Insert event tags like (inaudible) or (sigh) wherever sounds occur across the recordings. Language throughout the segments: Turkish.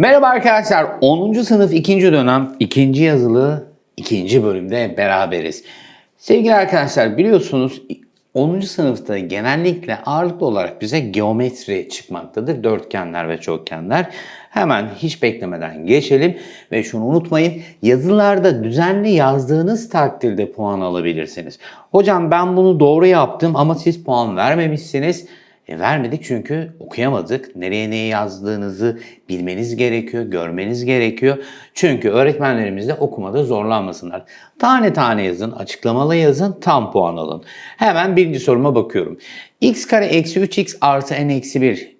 Merhaba arkadaşlar. 10. sınıf 2. dönem 2. yazılı 2. bölümde beraberiz. Sevgili arkadaşlar biliyorsunuz 10. sınıfta genellikle ağırlıklı olarak bize geometri çıkmaktadır. Dörtgenler ve çokgenler. Hemen hiç beklemeden geçelim ve şunu unutmayın. Yazılarda düzenli yazdığınız takdirde puan alabilirsiniz. Hocam ben bunu doğru yaptım ama siz puan vermemişsiniz. E, vermedik çünkü okuyamadık. Nereye neyi yazdığınızı bilmeniz gerekiyor, görmeniz gerekiyor. Çünkü öğretmenlerimiz de okumada zorlanmasınlar. Tane tane yazın, açıklamalı yazın, tam puan alın. Hemen birinci soruma bakıyorum. x kare eksi 3x artı n eksi 1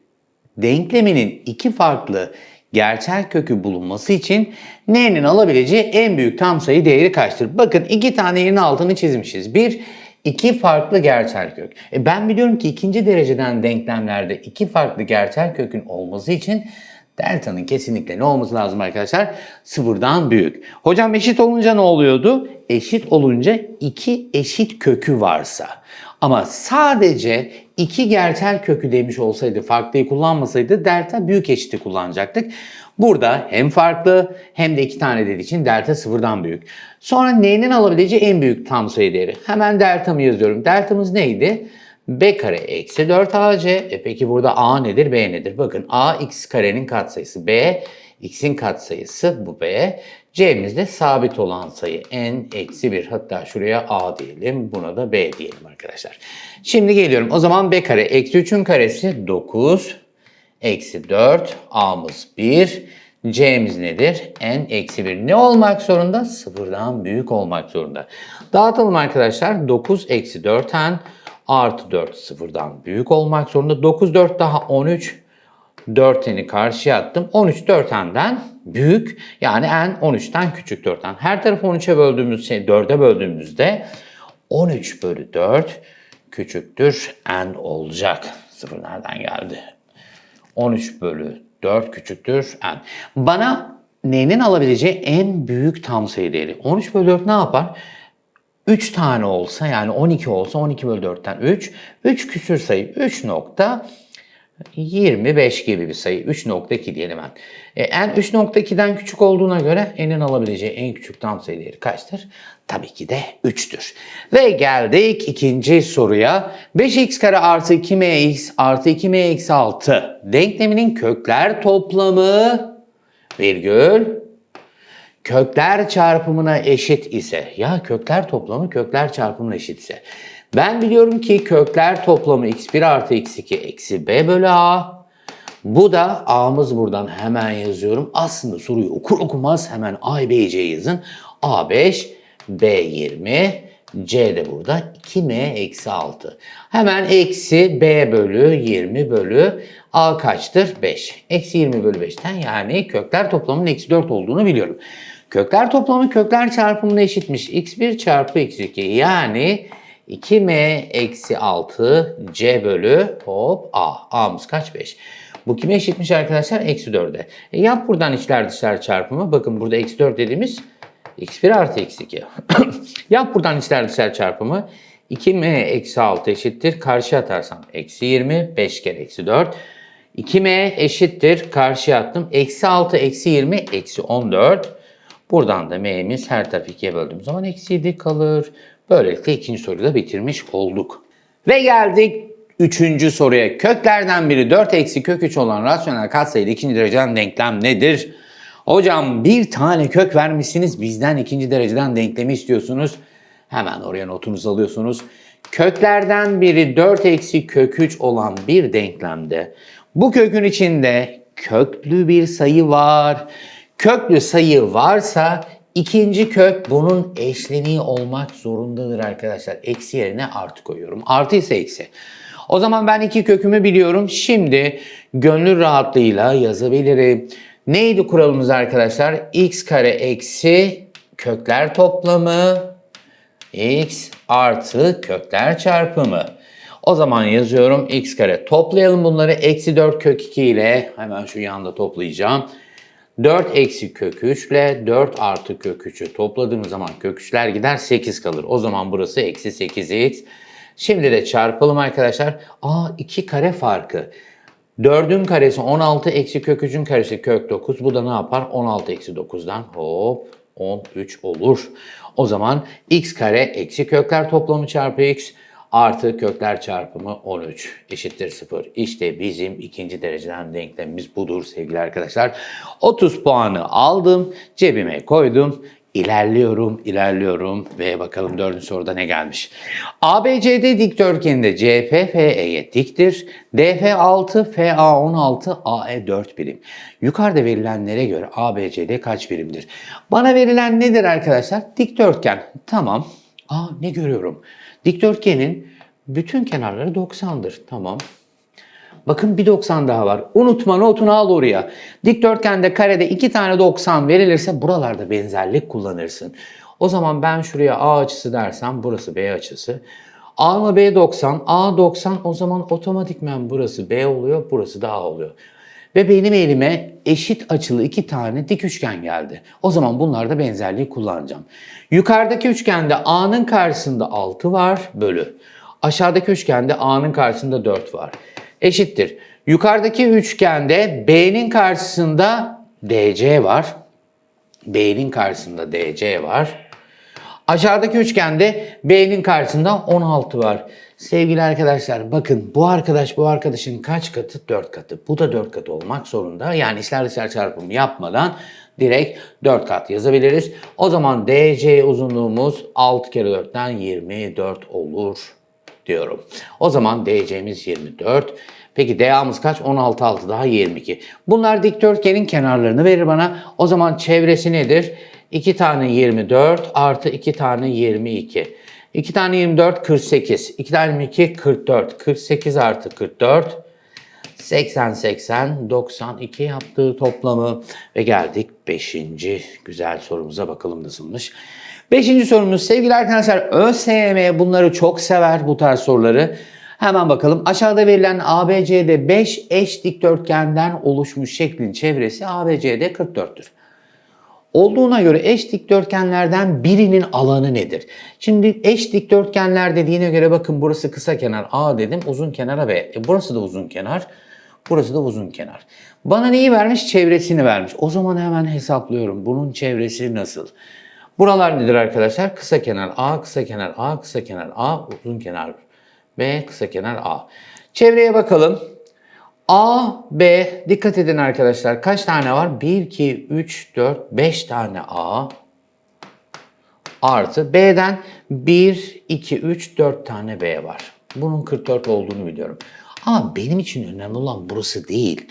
denkleminin iki farklı gerçel kökü bulunması için n'nin alabileceği en büyük tam sayı değeri kaçtır? Bakın iki tane yerin altını çizmişiz. Bir, iki farklı gerçel kök. E ben biliyorum ki ikinci dereceden denklemlerde iki farklı gerçel kökün olması için delta'nın kesinlikle ne olması lazım arkadaşlar? Sıfırdan büyük. Hocam eşit olunca ne oluyordu? Eşit olunca iki eşit kökü varsa. Ama sadece iki gerçel kökü demiş olsaydı, farklıyı kullanmasaydı delta büyük eşiti kullanacaktık. Burada hem farklı hem de iki tane dediği için delta sıfırdan büyük. Sonra n'nin alabileceği en büyük tam sayı değeri. Hemen deltamı yazıyorum. Deltamız neydi? B kare eksi 4ac. E peki burada a nedir, b nedir? Bakın a x karenin katsayısı, b x'in katsayısı bu b. C'miz de sabit olan sayı n eksi 1. Hatta şuraya a diyelim, buna da b diyelim arkadaşlar. Şimdi geliyorum. O zaman b kare eksi 3'ün karesi 9 eksi 4 a'mız 1. C'miz nedir? n eksi 1. Ne olmak zorunda? Sıfırdan büyük olmak zorunda. Dağıtalım arkadaşlar. 9 eksi 4n artı 4 sıfırdan büyük olmak zorunda. 9 4 daha 13. 4n'i karşıya attım. 13 4n'den büyük. Yani n 13'ten küçük 4n. Her tarafı 13'e böldüğümüz şey 4'e böldüğümüzde 13 bölü 4 küçüktür n olacak. Sıfır nereden geldi? 13 bölü 4 küçüktür n. Bana n'nin alabileceği en büyük tam sayı değeri. 13 bölü 4 ne yapar? 3 tane olsa yani 12 olsa 12 bölü 4'ten 3. 3 küsür sayı 3 nokta 25 gibi bir sayı. 3.2 diyelim ben. E, n 3.2'den küçük olduğuna göre n'in alabileceği en küçük tam sayı değeri kaçtır? Tabii ki de 3'tür. Ve geldik ikinci soruya. 5x kare artı 2mx artı 2m eksi 6 denkleminin kökler toplamı virgül kökler çarpımına eşit ise ya kökler toplamı kökler çarpımına eşit ise ben biliyorum ki kökler toplamı x1 artı x2 eksi b bölü a. Bu da a'mız buradan hemen yazıyorum. Aslında soruyu okur okumaz hemen a, b, c yazın. a5, b20, c de burada 2m eksi 6. Hemen eksi b bölü 20 bölü a kaçtır? 5. Eksi 20 bölü 5'ten yani kökler toplamının eksi 4 olduğunu biliyorum. Kökler toplamı kökler çarpımına eşitmiş. x1 çarpı x2 yani 2m eksi 6 c bölü hop a. a'mız kaç? 5. Bu kime eşitmiş arkadaşlar? Eksi 4'e. E yap buradan içler dışlar çarpımı. Bakın burada eksi 4 dediğimiz x1 artı x2. (coughs) yap buradan içler dışlar çarpımı. 2m eksi 6 eşittir. Karşı atarsam eksi 20. 5 kere eksi 4. 2m eşittir. Karşıya attım. Eksi 6 eksi 20 eksi 14. Buradan da m'miz her tarafı 2'ye böldüğüm zaman eksi 7 kalır. Böylelikle ikinci soruyu da bitirmiş olduk. Ve geldik üçüncü soruya. Köklerden biri 4 eksi kök 3 olan rasyonel katsayılı ikinci dereceden denklem nedir? Hocam bir tane kök vermişsiniz bizden ikinci dereceden denklemi istiyorsunuz. Hemen oraya notunuzu alıyorsunuz. Köklerden biri 4 eksi kök 3 olan bir denklemde bu kökün içinde köklü bir sayı var. Köklü sayı varsa ikinci kök bunun eşleniği olmak zorundadır arkadaşlar. Eksi yerine artı koyuyorum. Artı ise eksi. O zaman ben iki kökümü biliyorum. Şimdi gönül rahatlığıyla yazabilirim. Neydi kuralımız arkadaşlar? x kare eksi kökler toplamı x artı kökler çarpımı. O zaman yazıyorum x kare. Toplayalım bunları. Eksi 4 kök 2 ile hemen şu yanda toplayacağım. 4 eksi kök 3 ile 4 artı kök 3'ü topladığımız zaman kök 3'ler gider 8 kalır. O zaman burası eksi 8x. Şimdi de çarpalım arkadaşlar. Aa 2 kare farkı. 4'ün karesi 16 eksi kök 3'ün karesi kök 9. Bu da ne yapar? 16 eksi 9'dan hop 13 olur. O zaman x kare eksi kökler toplamı çarpı x artı kökler çarpımı 13 eşittir 0. İşte bizim ikinci dereceden denklemimiz budur sevgili arkadaşlar. 30 puanı aldım, cebime koydum. İlerliyorum, ilerliyorum ve bakalım dördüncü soruda ne gelmiş. ABCD dikdörtgeninde CF FE'ye diktir. DF 6, FA 16, AE 4 birim. Yukarıda verilenlere göre ABCD kaç birimdir? Bana verilen nedir arkadaşlar? Dikdörtgen. Tamam. Aa ne görüyorum? Dikdörtgenin bütün kenarları 90'dır. Tamam. Bakın bir 90 daha var. Unutma notunu al oraya. Dikdörtgende karede iki tane 90 verilirse buralarda benzerlik kullanırsın. O zaman ben şuraya A açısı dersem burası B açısı. A mı B 90? A 90 o zaman otomatikmen burası B oluyor, burası da A oluyor. Ve benim elime eşit açılı iki tane dik üçgen geldi. O zaman bunlarda benzerliği kullanacağım. Yukarıdaki üçgende A'nın karşısında 6 var bölü. Aşağıdaki üçgende A'nın karşısında 4 var. Eşittir. Yukarıdaki üçgende B'nin karşısında DC var. B'nin karşısında DC var. Aşağıdaki üçgende B'nin karşısında 16 var. Sevgili arkadaşlar bakın bu arkadaş bu arkadaşın kaç katı? 4 katı. Bu da 4 katı olmak zorunda. Yani içler dışlar çarpımı yapmadan direkt 4 kat yazabiliriz. O zaman DC uzunluğumuz 6 kere 4'ten 24 olur diyorum. O zaman DC'miz 24. Peki DA'mız kaç? 16 6 daha 22. Bunlar dikdörtgenin kenarlarını verir bana. O zaman çevresi nedir? 2 tane 24 artı 2 tane 22. 2 tane 24 48. 2 tane 22 44. 48 artı 44. 80 80 92 yaptığı toplamı ve geldik 5. güzel sorumuza bakalım nasılmış. 5. sorumuz sevgili arkadaşlar ÖSYM bunları çok sever bu tarz soruları. Hemen bakalım. Aşağıda verilen ABC'de 5 eş dikdörtgenden oluşmuş şeklin çevresi ABC'de 44'tür. Olduğuna göre eş dikdörtgenlerden birinin alanı nedir? Şimdi eş dikdörtgenler dediğine göre bakın burası kısa kenar A dedim, uzun kenara B. E burası da uzun kenar, burası da uzun kenar. Bana neyi vermiş? Çevresini vermiş. O zaman hemen hesaplıyorum. Bunun çevresi nasıl? Buralar nedir arkadaşlar? Kısa kenar A, kısa kenar A, kısa kenar A, uzun kenar B, kısa kenar A. Çevreye bakalım. A, B, dikkat edin arkadaşlar. Kaç tane var? 1, 2, 3, 4, 5 tane A. Artı B'den 1, 2, 3, 4 tane B var. Bunun 44 olduğunu biliyorum. Ama benim için önemli olan burası değil.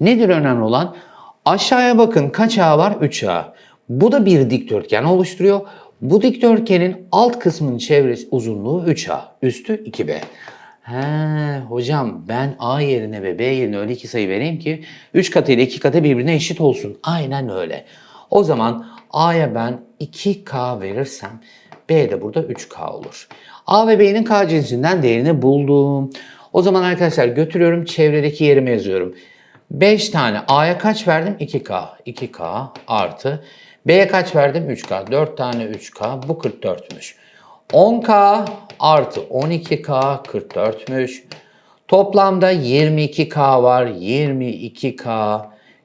Nedir önemli olan? Aşağıya bakın kaç A var? 3 A. Bu da bir dikdörtgen oluşturuyor. Bu dikdörtgenin alt kısmının çevresi uzunluğu 3A, üstü 2B. He hocam ben A yerine ve B yerine öyle iki sayı vereyim ki 3 katı ile 2 katı birbirine eşit olsun. Aynen öyle. O zaman A'ya ben 2K verirsem B de burada 3K olur. A ve B'nin K cinsinden değerini buldum. O zaman arkadaşlar götürüyorum çevredeki yerime yazıyorum. 5 tane A'ya kaç verdim? 2K. 2K artı B'ye kaç verdim? 3K. 4 tane 3K. Bu 44'müş. 10K artı 12K 44'müş. Toplamda 22K var. 22K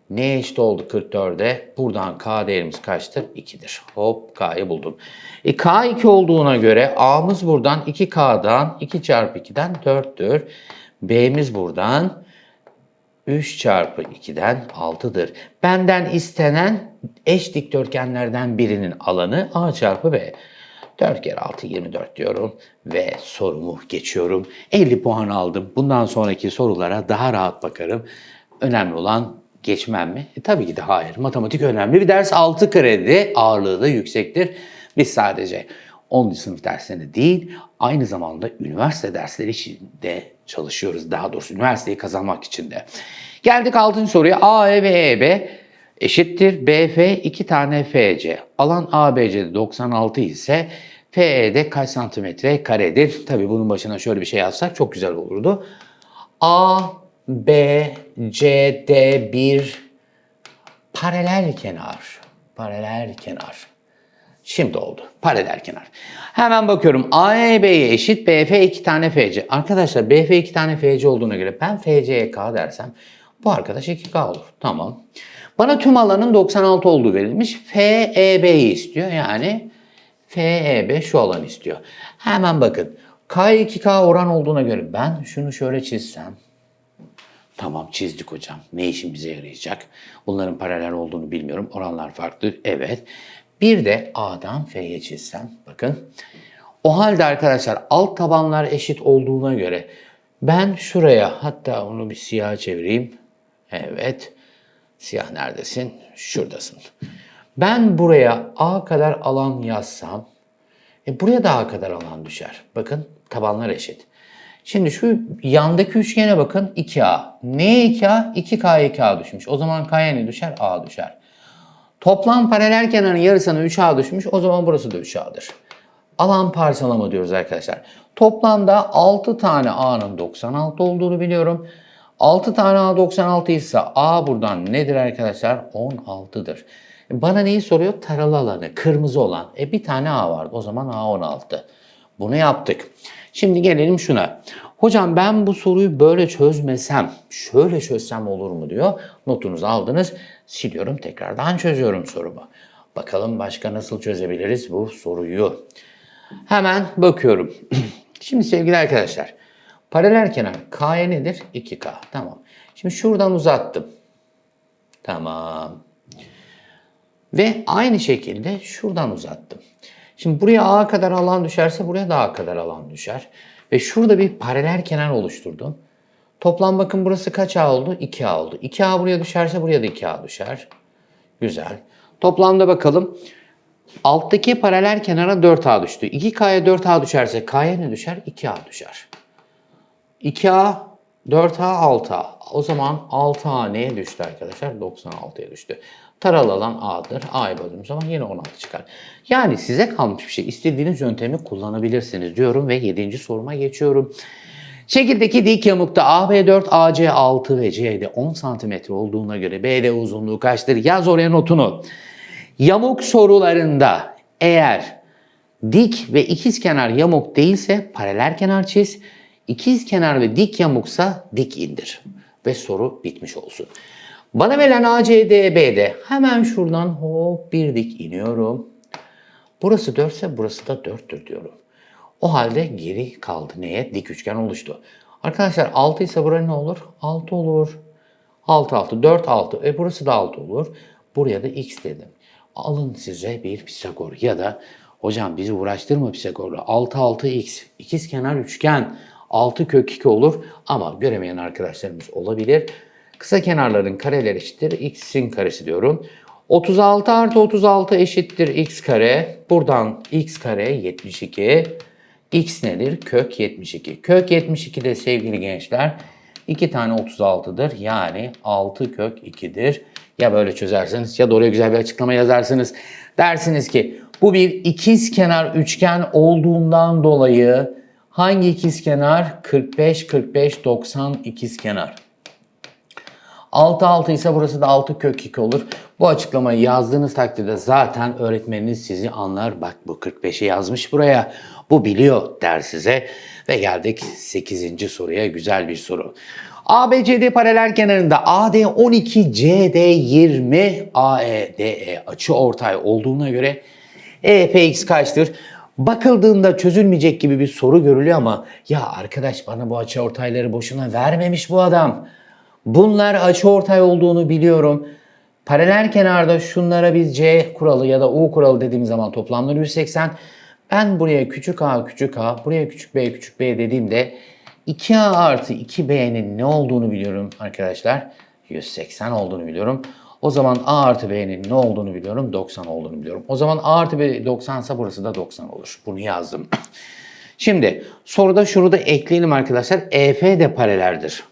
ne eşit oldu 44'e? Buradan K değerimiz kaçtır? 2'dir. Hop K'yı buldum. E, K 2 olduğuna göre A'mız buradan 2K'dan 2 çarpı 2'den 4'tür. B'miz buradan 3 çarpı 2'den 6'dır. Benden istenen eş dikdörtgenlerden birinin alanı A çarpı B. 4 kere 6 24 diyorum ve sorumu geçiyorum. 50 puan aldım. Bundan sonraki sorulara daha rahat bakarım. Önemli olan geçmem mi? E, tabii ki de hayır. Matematik önemli bir ders. 6 kredi ağırlığı da yüksektir. Biz sadece 10. sınıf derslerinde değil, aynı zamanda üniversite dersleri için de çalışıyoruz. Daha doğrusu üniversiteyi kazanmak için de. Geldik 6. soruya. AE ve EB eşittir. BF 2 tane FC. Alan ABC'de 96 ise FE'de kaç santimetre karedir? Tabii bunun başına şöyle bir şey yazsak çok güzel olurdu. A, B, C, D bir paralel kenar. Paralel kenar. Şimdi oldu. Paralel kenar. Hemen bakıyorum. AEB'ye eşit BF 2 tane FC. Arkadaşlar BF 2 tane FC olduğuna göre ben FC'ye K dersem bu arkadaş 2K olur. Tamam. Bana tüm alanın 96 olduğu verilmiş. FEB'yi istiyor. Yani FEB şu alanı istiyor. Hemen bakın. K 2K oran olduğuna göre ben şunu şöyle çizsem. Tamam çizdik hocam. Ne işin bize yarayacak? Bunların paralel olduğunu bilmiyorum. Oranlar farklı. Evet. Bir de A'dan F'ye çizsem. Bakın. O halde arkadaşlar alt tabanlar eşit olduğuna göre ben şuraya hatta onu bir siyah çevireyim. Evet. Siyah neredesin? Şuradasın. Ben buraya A kadar alan yazsam e buraya da A kadar alan düşer. Bakın tabanlar eşit. Şimdi şu yandaki üçgene bakın 2A. Neye 2A? 2K'ya 2A düşmüş. O zaman K'ya ne düşer? A düşer. Toplam paralel kenarın yarısına 3A düşmüş. O zaman burası da 3A'dır. Alan parçalama diyoruz arkadaşlar. Toplamda 6 tane A'nın 96 olduğunu biliyorum. 6 tane A 96 ise A buradan nedir arkadaşlar? 16'dır. Bana neyi soruyor? Taralı alanı, kırmızı olan. E bir tane A vardı. O zaman A 16. Bunu yaptık. Şimdi gelelim şuna. Hocam ben bu soruyu böyle çözmesem, şöyle çözsem olur mu diyor. Notunuzu aldınız. Siliyorum tekrardan çözüyorum sorumu. Bakalım başka nasıl çözebiliriz bu soruyu. Hemen bakıyorum. (clears throat) Şimdi sevgili arkadaşlar. Paralel kenar K'ya nedir? 2K. Tamam. Şimdi şuradan uzattım. Tamam. Ve aynı şekilde şuradan uzattım. Şimdi buraya A kadar alan düşerse buraya da A kadar alan düşer. Ve şurada bir paralel kenar oluşturdum. Toplam bakın burası kaç A oldu? 2A oldu. 2A buraya düşerse buraya da 2A düşer. Güzel. Toplamda bakalım. Alttaki paralel kenara 4A düştü. 2K'ya 4A düşerse K'ya ne düşer? 2A düşer. 2A, 4A, 6A. O zaman 6A neye düştü arkadaşlar? 96'ya düştü. Taralı alan A'dır. A'ya böldüğüm zaman yine 16 çıkar. Yani size kalmış bir şey. İstediğiniz yöntemi kullanabilirsiniz diyorum ve 7. soruma geçiyorum. Şekildeki dik yamukta AB4, AC 6 ve CD 10 cm olduğuna göre BD uzunluğu kaçtır? Yaz oraya notunu. Yamuk sorularında eğer dik ve ikizkenar yamuk değilse paralel kenar çiz. İkizkenar ve dik yamuksa dik indir. Ve soru bitmiş olsun. Bana verilen ACDB'de hemen şuradan hop bir dik iniyorum. Burası 4 ise burası da 4'tür diyorum. O halde geri kaldı. Neye? Dik üçgen oluştu. Arkadaşlar 6 ise buraya ne olur? 6 olur. 6 6 4 6. E burası da 6 olur. Buraya da x dedim. Alın size bir Pisagor ya da hocam bizi uğraştırma Pisagor'la. 6 6 x. İkiz kenar üçgen. 6 kök 2 olur ama göremeyen arkadaşlarımız olabilir. Kısa kenarların kareleri eşittir. x'in karesi diyorum. 36 artı 36 eşittir x kare. Buradan x kare 72. x nedir? Kök 72. Kök 72 de sevgili gençler 2 tane 36'dır. Yani 6 kök 2'dir. Ya böyle çözersiniz ya da oraya güzel bir açıklama yazarsınız. Dersiniz ki bu bir ikiz kenar üçgen olduğundan dolayı hangi ikiz kenar? 45 45 90 ikiz kenar. 6 6 ise burası da 6 kök 2 olur. Bu açıklamayı yazdığınız takdirde zaten öğretmeniniz sizi anlar. Bak bu 45'i yazmış buraya. Bu biliyor der size. Ve geldik 8. soruya. Güzel bir soru. ABCD paralel kenarında AD 12, CD 20, AEDE açı ortay olduğuna göre EFX kaçtır? Bakıldığında çözülmeyecek gibi bir soru görülüyor ama ya arkadaş bana bu açı ortayları boşuna vermemiş bu adam. Bunlar açıortay olduğunu biliyorum. Paralel kenarda şunlara biz C kuralı ya da U kuralı dediğim zaman toplamları 180. Ben buraya küçük a küçük a, buraya küçük b küçük b dediğimde 2a artı 2b'nin ne olduğunu biliyorum arkadaşlar. 180 olduğunu biliyorum. O zaman a artı b'nin ne olduğunu biliyorum. 90 olduğunu biliyorum. O zaman a artı b 90 ise burası da 90 olur. Bunu yazdım. (clears throat) Şimdi soruda şunu da ekleyelim arkadaşlar. EF de paraleldir.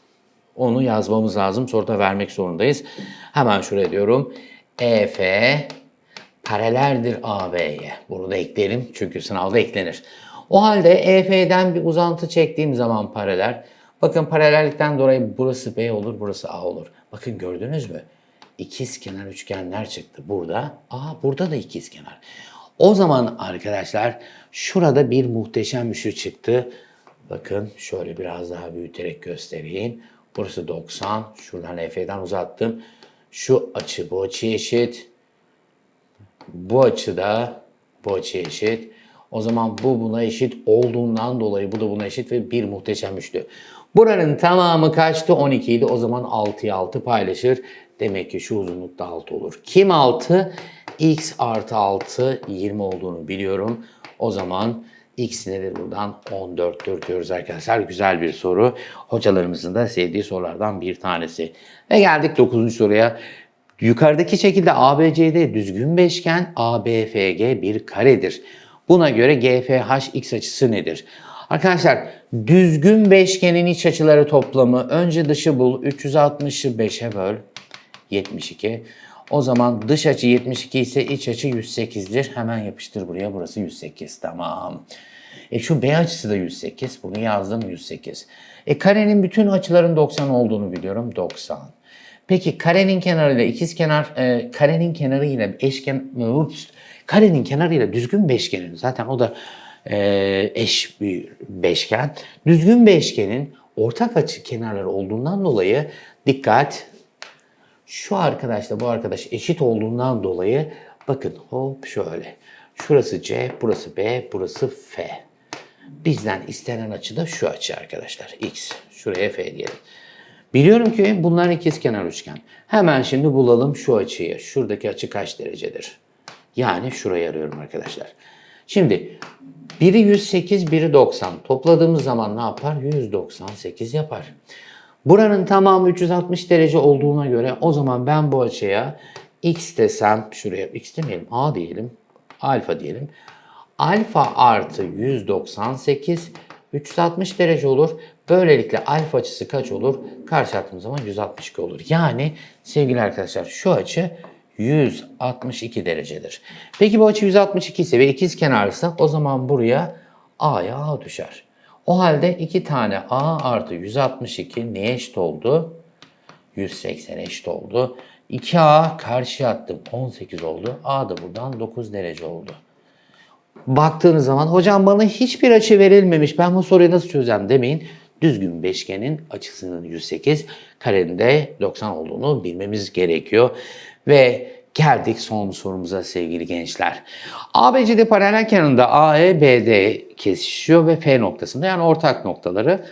Onu yazmamız lazım. Soruda vermek zorundayız. Hemen şuraya diyorum. EF paraleldir AB'ye. Bunu da ekleyelim çünkü sınavda eklenir. O halde EF'den bir uzantı çektiğim zaman paralel. Bakın paralellikten dolayı burası B olur, burası A olur. Bakın gördünüz mü? İkiz kenar üçgenler çıktı. Burada A, burada da ikiz kenar. O zaman arkadaşlar şurada bir muhteşem şey çıktı. Bakın şöyle biraz daha büyüterek göstereyim. Burası 90. Şuradan Efe'den uzattım. Şu açı bu açıya eşit. Bu açıda bu açıya eşit. O zaman bu buna eşit olduğundan dolayı bu da buna eşit ve bir muhteşem üçlü. Buranın tamamı kaçtı? 12 idi. O zaman 6'ya 6 paylaşır. Demek ki şu uzunlukta 6 olur. Kim 6? x artı 6 20 olduğunu biliyorum. O zaman x nedir buradan? 14'tür diyoruz arkadaşlar. Güzel bir soru. Hocalarımızın da sevdiği sorulardan bir tanesi. Ve geldik 9. soruya. Yukarıdaki şekilde ABCD düzgün beşgen, ABFG bir karedir. Buna göre GFH x açısı nedir? Arkadaşlar düzgün beşgenin iç açıları toplamı önce dışı bul 360'ı 5'e böl 72. O zaman dış açı 72 ise iç açı 108'dir. Hemen yapıştır buraya burası 108 tamam. E şu B açısı da 108. Bunu yazdım 108. E karenin bütün açıların 90 olduğunu biliyorum 90. Peki karenin kenarıyla ikiz kenar, e, karenin kenarı ile eşken, ups, karenin kenarı ile düzgün beşgenin zaten o da e, eş bir beşgen. Düzgün beşgenin ortak açı kenarları olduğundan dolayı dikkat şu arkadaşla bu arkadaş eşit olduğundan dolayı bakın hop şöyle. Şurası C, burası B, burası F. Bizden istenen açı da şu açı arkadaşlar. X. Şuraya F diyelim. Biliyorum ki bunlar ikizkenar üçgen. Hemen şimdi bulalım şu açıyı. Şuradaki açı kaç derecedir? Yani şurayı arıyorum arkadaşlar. Şimdi biri 108, biri 90. Topladığımız zaman ne yapar? 198 yapar. Buranın tamamı 360 derece olduğuna göre o zaman ben bu açıya x desem, şuraya x demeyelim, a diyelim, alfa diyelim. Alfa artı 198 360 derece olur. Böylelikle alfa açısı kaç olur? Karşı attığım zaman 162 olur. Yani sevgili arkadaşlar şu açı 162 derecedir. Peki bu açı 162 ise ve ikiz kenarlısa o zaman buraya a'ya a düşer. O halde iki tane a artı 162 neye eşit oldu? 180 eşit oldu. 2a karşıya attım 18 oldu. A da buradan 9 derece oldu. Baktığınız zaman hocam bana hiçbir açı verilmemiş ben bu soruyu nasıl çözeceğim demeyin. Düzgün beşgenin açısının 108, karenin de 90 olduğunu bilmemiz gerekiyor. Ve geldik son sorumuza sevgili gençler. ABCD paralel kenarında AE, kesişiyor ve F noktasında yani ortak noktaları.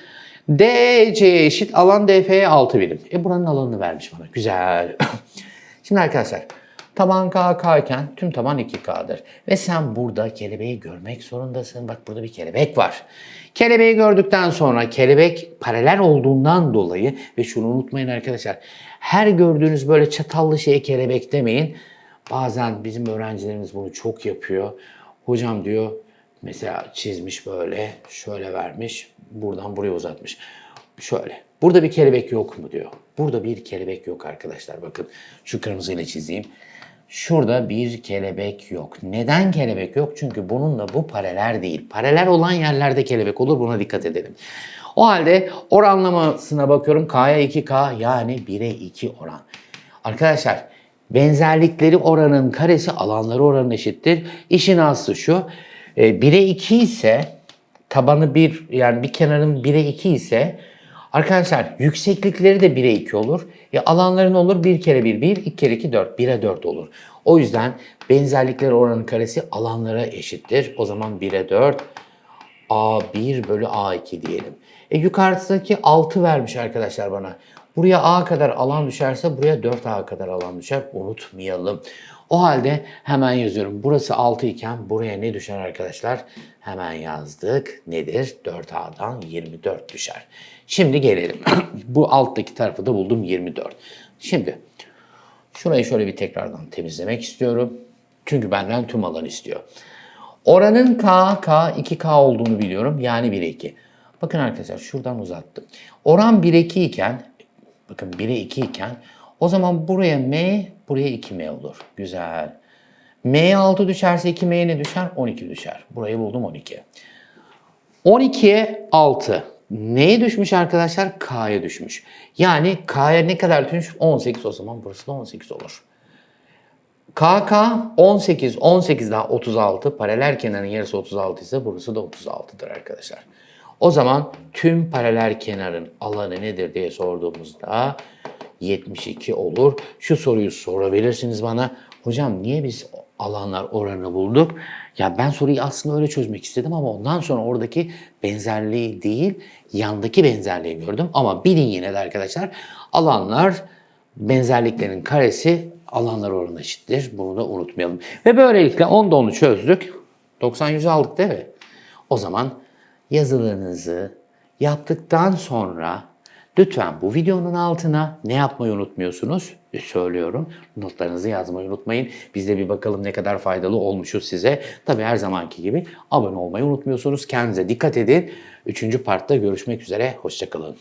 DC'ye eşit alan DF'ye 6 birim. E buranın alanını vermiş bana. Güzel. (laughs) Şimdi arkadaşlar taban K K iken tüm taban 2K'dır. Ve sen burada kelebeği görmek zorundasın. Bak burada bir kelebek var. Kelebeği gördükten sonra kelebek paralel olduğundan dolayı ve şunu unutmayın arkadaşlar. Her gördüğünüz böyle çatallı şeye kelebek demeyin. Bazen bizim öğrencilerimiz bunu çok yapıyor. Hocam diyor mesela çizmiş böyle şöyle vermiş buradan buraya uzatmış. Şöyle burada bir kelebek yok mu diyor. Burada bir kelebek yok arkadaşlar bakın şu kırmızıyla çizeyim. Şurada bir kelebek yok. Neden kelebek yok? Çünkü bununla bu paralel değil. Paralel olan yerlerde kelebek olur. Buna dikkat edelim. O halde oranlamasına bakıyorum. K'ya 2K yani 1'e 2 oran. Arkadaşlar benzerlikleri oranın karesi alanları oranın eşittir. İşin aslı şu. 1'e 2 ise tabanı 1 yani bir kenarın 1'e 2 ise Arkadaşlar yükseklikleri de 1'e 2 olur. E, alanların olur 1 kere 1 1, 2 kere 2 4, 1'e 4 olur. O yüzden benzerlikler oranın karesi alanlara eşittir. O zaman 1'e 4, A1 bölü A2 diyelim. E, yukarıdaki 6 vermiş arkadaşlar bana. Buraya A kadar alan düşerse buraya 4A kadar alan düşer. Unutmayalım. O halde hemen yazıyorum. Burası 6 iken buraya ne düşer arkadaşlar? Hemen yazdık. Nedir? 4A'dan 24 düşer. Şimdi gelelim. (clears throat) Bu alttaki tarafı da buldum 24. Şimdi şurayı şöyle bir tekrardan temizlemek istiyorum. Çünkü benden tüm alan istiyor. Oranın K, K, 2K olduğunu biliyorum. Yani 1'e 2. Bakın arkadaşlar şuradan uzattım. Oran 1'e 2 iken, bakın 1'e 2 iken o zaman buraya M, buraya 2M olur. Güzel. M'ye 6 düşerse 2M'ye ne düşer? 12 düşer. Burayı buldum 12. 12'ye 6. Neye düşmüş arkadaşlar? K'ya düşmüş. Yani K'ya ne kadar düşmüş? 18 o zaman burası da 18 olur. KK 18, 18 daha 36. Paralel kenarın yarısı 36 ise burası da 36'dır arkadaşlar. O zaman tüm paralel kenarın alanı nedir diye sorduğumuzda 72 olur. Şu soruyu sorabilirsiniz bana. Hocam niye biz alanlar oranını bulduk? Ya ben soruyu aslında öyle çözmek istedim ama ondan sonra oradaki benzerliği değil, yandaki benzerliği gördüm. Ama bilin yine de arkadaşlar alanlar benzerliklerin karesi alanlar oranına eşittir. Bunu da unutmayalım. Ve böylelikle 10'da 10'u çözdük. 90 100 aldık değil mi? O zaman yazılığınızı yaptıktan sonra lütfen bu videonun altına ne yapmayı unutmuyorsunuz? Söylüyorum. Notlarınızı yazmayı unutmayın. Biz de bir bakalım ne kadar faydalı olmuşuz size. Tabii her zamanki gibi abone olmayı unutmuyorsunuz. Kendinize dikkat edin. Üçüncü partta görüşmek üzere. Hoşçakalın.